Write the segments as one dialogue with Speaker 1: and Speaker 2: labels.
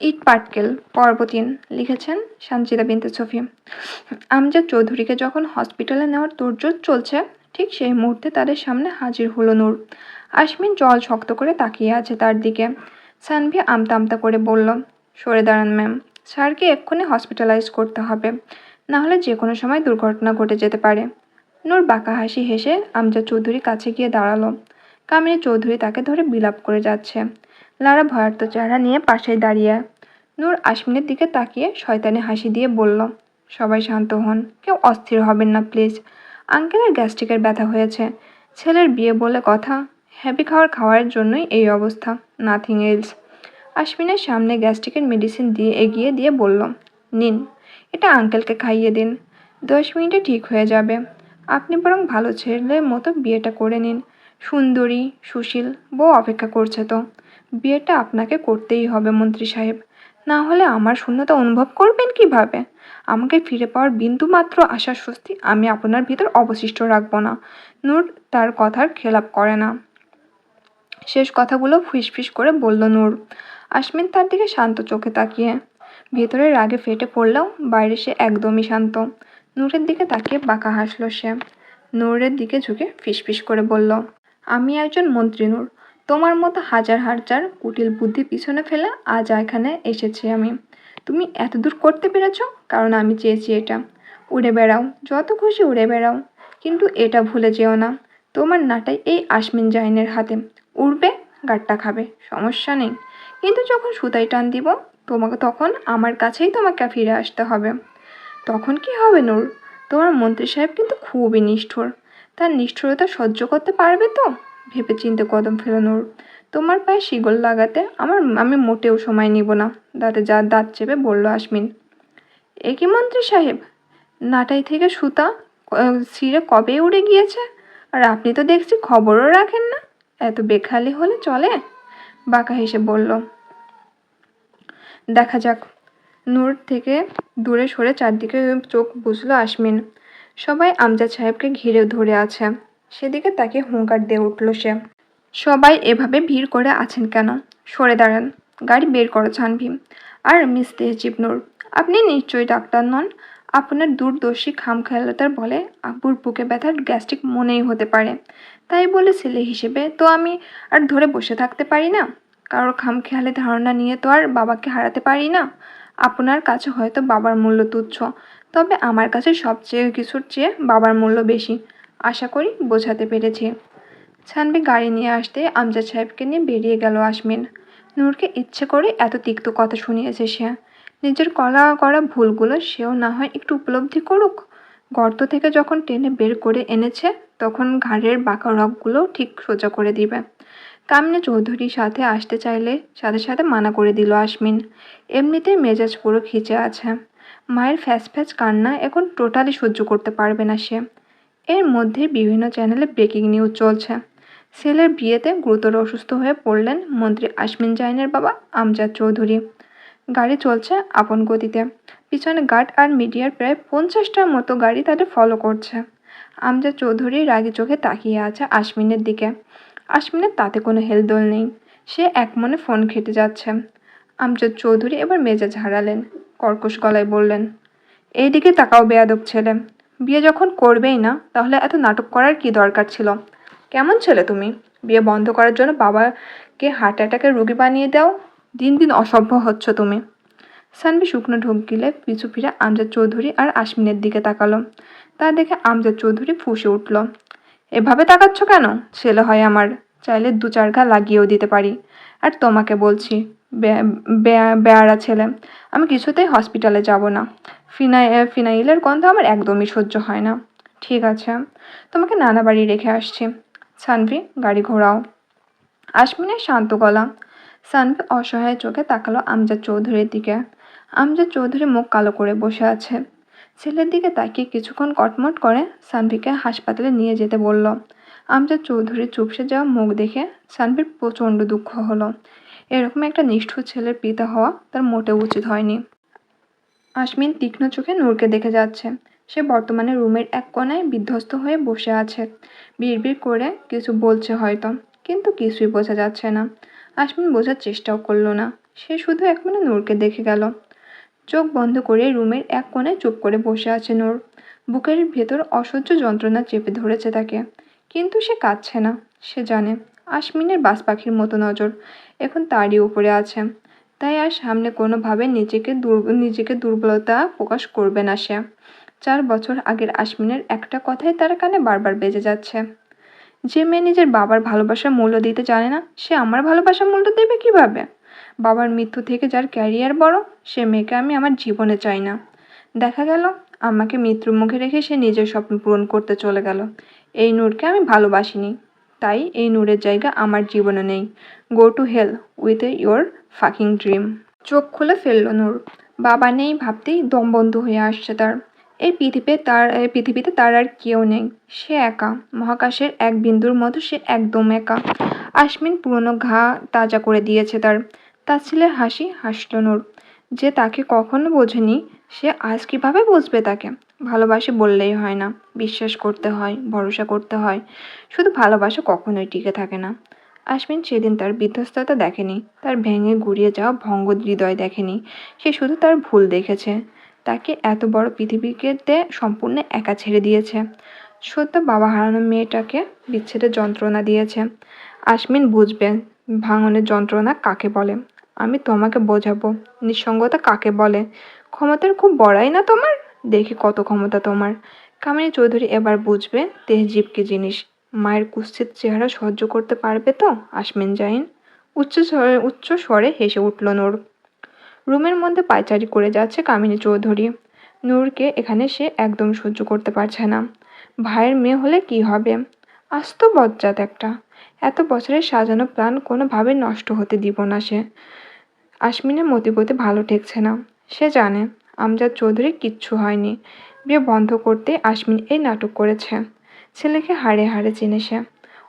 Speaker 1: ইট পাটকেল পর্ব তিন লিখেছেন সঞ্চিতা বিনতে সফি। আমজাদ চৌধুরীকে যখন হসপিটালে নেওয়ার তোড়জোড় চলছে, ঠিক সেই মুহূর্তে তাদের সামনে হাজির হলো নূর। আশমিন জল শক্ত করে তাকিয়ে আছে তার দিকে। সানভি আমতা আমতা করে বলল, সরে দাঁড়ান ম্যাম, স্যারকে এক্ষুনি হসপিটালাইজ করতে হবে, না হলে যে কোনো সময় দুর্ঘটনা ঘটে যেতে পারে। নূর বাঁকা হাসি হেসে আমজাদ চৌধুরীর কাছে গিয়ে দাঁড়াল। কামিনী চৌধুরী তাকে ধরে বিলাপ করে যাচ্ছে। লারা ভয়ার্ত চেহারা নিয়ে পাশেই দাঁড়িয়ে। নূর আশমিনের দিকে তাকিয়ে শয়তানে হাসি দিয়ে বলল, সবাই শান্ত হন, কেউ অস্থির হবেন না, প্লিজ। আঙ্কেলের গ্যাস্ট্রিকের ব্যথা হয়েছে। ছেলের বিয়ে বলে কথা, হ্যাপি খাওয়ার খাওয়ার জন্যই এই অবস্থা, নাথিং এলস। আশমিনের সামনে গ্যাস্ট্রিকের মেডিসিন দিয়ে এগিয়ে দিয়ে বলল, নিন, এটা আঙ্কেলকে খাইয়ে দিন। দশ মিনিটে ঠিক হয়ে যাবে। আপনি বরং ভালো ছেলের মতো বিয়েটা করে নিন। সুন্দরী, সুশীল, বউ অপেক্ষা করছে তো। বিয়েটা আপনাকে করতেই হবে, মন্ত্রী সাহেব। না হলে আমার শূন্যতা অনুভব করবেন কীভাবে? আমাকে ফিরে পাওয়ার বিন্দু মাত্র আশার স্বস্তি আমি আপনার ভিতর অবশিষ্ট রাখব না। নূর তার কথার খেলাপ করে না। শেষ কথাগুলো ফিসফিস করে বলল নূর। আশমিন তার দিকে শান্ত চোখে তাকিয়ে। ভেতরে রাগে ফেটে পড়লেও বাইরে সে একদমই শান্ত। নূরের দিকে তাকিয়ে বাঁকা হাসলো সে। নূরের দিকে ঝুঁকে ফিসফিস করে বলল আমি একজন মন্ত্রী নূর। তোমার মতো হাজার হাজার কুটিল বুদ্ধি পিছনে ফেলে আজ এখানে এসেছি আমি। তুমি এত দূর করতে পেরেছ, কারণ আমি চেয়েছি এটা। উড়ে বেড়াও, যত খুশি উড়ে বেড়াও, কিন্তু এটা ভুলে যেও না। তোমার নাটাই এই আশমিন জাহিনের হাতে। উড়বে, গাট্টা খাবে, সমস্যা নেই। কিন্তু যখন সুতাই টান দিব, তোমাকে তখন আমার কাছেই তোমাকে ফিরে আসতে হবে। তখন কি হবে নূর? তোমার মন্ত্রী সাহেব কিন্তু খুবই নিষ্ঠুর। তার নিষ্ঠুরতা সহ্য করতে পারবে তো? ভেবে চিনতে কদম ফেলো নূর তোমার পায়ে শিগল লাগাতে আমার, আমি মোটেও সময় নিব না। দাঁতে যা দাঁত চেপে বলল আশমিন। এ কি মন্ত্রী সাহেব? নাটাই থেকে সুতা ছিঁড়ে কবে উড়ে গিয়েছে? আর আপনি তো দেখছি খবরও রাখেন না। এত বেখালি হলে চলে? বাঁকা হেসে বলল। দেখা যাক। নূর থেকে দূরে সরে চারদিকে চোখ বুঝলো আশমিন। সবাই আমজাদ সাহেবকে ঘিরে ধরে আছে। সেদিকে তাকে হুঙ্কার দিয়ে উঠল সে। সবাই এভাবে ভিড় করে আছেন কেন? সরে দাঁড়ান, গাড়ি বের করো ছানভি। আর মিস তেহজিব নূর আপনি নিশ্চয়ই ডাক্তার নন? আপনার দূরদর্শী খামখেয়ালতার বলে আব্বুর বুকে ব্যথার গ্যাস্ট্রিক মনেই হতে পারে। তাই বলে ছেলে হিসেবে তো আমি আর ধরে বসে থাকতে পারি না? কারোর খামখেয়ালি ধারণা নিয়ে তো আর বাবাকে হারাতে পারি না? আপনার কাছে হয়তো বাবার মূল্য তুচ্ছ, তবে আমার কাছে সবচেয়ে কিছুর চেয়ে বাবার মূল্য বেশি, আশা করি বোঝাতে পেরেছি। ছানবি গাড়ি নিয়ে আসতে আমজাদ সাহেবকে নিয়ে বেরিয়ে গেল আসমিন নূরকে ইচ্ছে করে এত তিক্ত কথা শুনিয়েছে সে। নিজের কলা করা ভুলগুলো সেও না হয় একটু উপলব্ধি করুক। গর্ত থেকে যখন টেনে বের করে এনেছে, তখন ঘাড়ের বাঁকা রগগুলো ঠিক সোজা করে দিবে। কামিনী চৌধুরীর সাথে আসতে চাইলে সাথে সাথে মানা করে দিল আশমিন। এমনিতেই মেজাজ পুরো খিচে আছে। মায়ের ফ্যাস ফ্যাস কান্না এখন টোটালি সহ্য করতে পারবে না সে। এর মধ্যে বিভিন্ন চ্যানেলে ব্রেকিং নিউজ চলছে। ছেলের বিয়েতে গুরুতর অসুস্থ হয়ে পড়লেন মন্ত্রী আশমিন জাইনের বাবা আমজাদ চৌধুরী। গাড়ি চলছে আপন গতিতে। পিছনে গার্ড আর মিডিয়ার প্রায় পঞ্চাশটার মতো গাড়ি তাদের ফলো করছে। আমজাদ চৌধুরী রাগি চোখে তাকিয়ে আছে আশমিনের দিকে। আশমিনের তাতে কোনো হেলদোল নেই। সে এক মনে ফোন খেটে যাচ্ছে। আমজাদ চৌধুরী এবার মেজাজ হারালেন, কর্কশ গলায় বললেন, এইদিকে তাকাও বেয়াদব ছেলে। বিয়ে যখন করবেই না, তাহলে এত নাটক করার কি দরকার ছিল? কেমন ছেলে তুমি? বিয়ে বন্ধ করার জন্য বাবাকে হার্ট অ্যাটাকের রোগী বানিয়ে দাও? দিন দিন অসভ্য হচ্ছ তুমি। সানবি শুকনো ঢোক গিলে পিছু ফিরে আমজাদ চৌধুরী আর আশমিনের দিকে তাকালো। তা দেখে আমজাদ চৌধুরী ফুঁসে উঠল। এভাবে তাকাচ্ছ কেন? ছেলে হয় আমার। চাইলে দু চার ঘা লাগিয়েও দিতে পারি। আর তোমাকে বলছি বেয়ারা ছেলে, আমি কিছুতেই হসপিটালে যাব না। ফিনাই ফিনাইলের গন্ধ আমার একদমই সহ্য হয় না। ঠিক আছে, তোমাকে নানা বাড়ি রেখে আসছি। সানভি, গাড়ি ঘোরাও। আশমিনের শান্ত গলা। সানভি অসহায় চোখে তাকালো আমজাদ চৌধুরীর দিকে। আমজাদ চৌধুরী মুখ কালো করে বসে আছে। ছেলের দিকে তাকিয়ে কিছুক্ষণ কটমট করে সানভিকে হাসপাতালে নিয়ে যেতে বলল। আমজাদ চৌধুরীর চুপসে যাওয়া মুখ দেখে সানভির প্রচণ্ড দুঃখ হলো। এরকম একটা নিষ্ঠুর ছেলের পিতা হওয়া তার মোটেও উচিত হয়নি। আশমিন তীক্ষ্ণ চোখে নূরকে দেখে যাচ্ছে। সে বর্তমানে রুমের এক কোনায় বিধ্বস্ত হয়ে বসে আছে। বিড়বিড় করে কিছু বলছে হয়তো, কিন্তু কিছুই বোঝা যাচ্ছে না। আশমিন বোঝার চেষ্টাও করল না। সে শুধু এক মনে নূরকে দেখে গেল। চোখ বন্ধ করে রুমের এক কোণে চুপ করে বসে আছে নূর বুকের ভেতর অসহ্য যন্ত্রণা চেপে ধরেছে তাকে। কিন্তু সে কাঁদছে না। সে জানে, আশমিনের বাস পাখির মতো নজর এখন তারই উপরে আছে। তাই আর সামনে কোনোভাবে নিজেকে নিজেকে দুর্বলতা প্রকাশ করবে না সে। চার বছর আগের আশমিনের একটা কথাই তার কানে বারবার বেজে যাচ্ছে। যে মেয়ে নিজের বাবার ভালোবাসার মূল্য দিতে জানে না, সে আমার ভালোবাসার মূল্য দেবে কীভাবে? বাবার মৃত্যু থেকে যার ক্যারিয়ার বড়, সে মেয়েকে আমি আমার জীবনে চাই না। দেখা গেল, আমাকে মৃত্যুর মুখে রেখে সে নিজের স্বপ্ন পূরণ করতে চলে গেল। এই নূরকে আমি ভালোবাসিনি। তাই এই নূরের জায়গা আমার জীবনে নেই। Go to hell with your fucking dream চোখ খুলে ফেলল নূর। বাবা নেই ভাবতেই দম বন্ধ হয়ে আসছে তার। এই পৃথিবীতে তার, এই পৃথিবীতে তার আর কেউ নেই। সে একা। মহাকাশের এক বিন্দুর মতো সে একদম একা। আশমিন পুরনো ঘা তাজা করে দিয়েছে তার। তার ছেলের হাসি হাসল নূর যে তাকে কখনো বোঝেনি, সে আজ কীভাবে বুঝবে তাকে? ভালোবাসে বললেই হয় না, বিশ্বাস করতে হয়, ভরসা করতে হয়। শুধু ভালোবাসা কখনোই টিকে থাকে না। আশমিন সেদিন তার বিধ্বস্ততা দেখেনি, তার ভেঙে গুড়িয়ে যাওয়া ভঙ্গ হৃদয় দেখেনি। সে শুধু তার ভুল দেখেছে। তাকে এত বড় পৃথিবীকে সম্পূর্ণ একা ছেড়ে দিয়েছে। সত্য বাবা হারানো মেয়েটাকে বিচ্ছেদের যন্ত্রণা দিয়েছে। আশমিন বুঝবে, ভাঙনের যন্ত্রণা কাকে বলে? আমি তোমাকে বোঝাবো। নিঃসঙ্গতা কাকে বলে? ক্ষমতার খুব বড়াই না তোমার? দেখি কত ক্ষমতা তোমার। কামিনী চৌধুরী এবার বুঝবে তেহজিব কি জিনিস। মায়ের কুৎসিত চেহারা সহ্য করতে পারবে তো, আসমেন জাইন উচ্চ স্বরে উচ্চ স্বরে হেসে উঠল নূর। রুমের মধ্যে পায়চারি করে যাচ্ছে কামিনী চৌধুরী। নূরকে এখানে সে একদম সহ্য করতে পারছে না। ভাইয়ের মেয়ে হলে কি হবে? আস্ত বজ্জাত একটা। এত বছরের সাজানো প্ল্যান কোনোভাবে নষ্ট হতে দিব না সে। আশমিনের মতিগতি ভালো ঠেকছে না। সে জানে, আমজাদ চৌধুরী কিচ্ছু হয়নি। বিয়ে বন্ধ করতে আশমিন এই নাটক করেছে। ছেলেকে হাড়ে হাড়ে চিনে সে।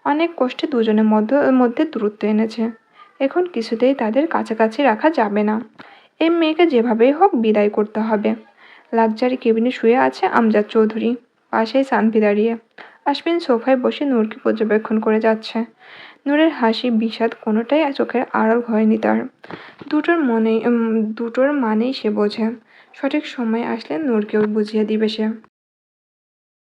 Speaker 1: অনেক কষ্টে দুজনের মধ্যে মধ্যে দূরত্ব এনেছে। এখন কিছুতেই তাদের কাছাকাছি রাখা যাবে না। এই মেয়েকে যেভাবেই হোক বিদায় করতে হবে। লাকজারি কেবিনে শুয়ে আছে আমজাদ চৌধুরী। পাশেই সানভি দাঁড়িয়ে। আশমিন সোফায় বসে নূরকে পর্যবেক্ষণ করে যাচ্ছে। নূরের হাসি, বিষাদ কোনোটাই চোখের আড়াল হয়নি তার। দুটোর মনে দুটোর মানেই সে বোঝে। সঠিক সময় আসলে নূরকেও বুঝিয়ে দিবে সে।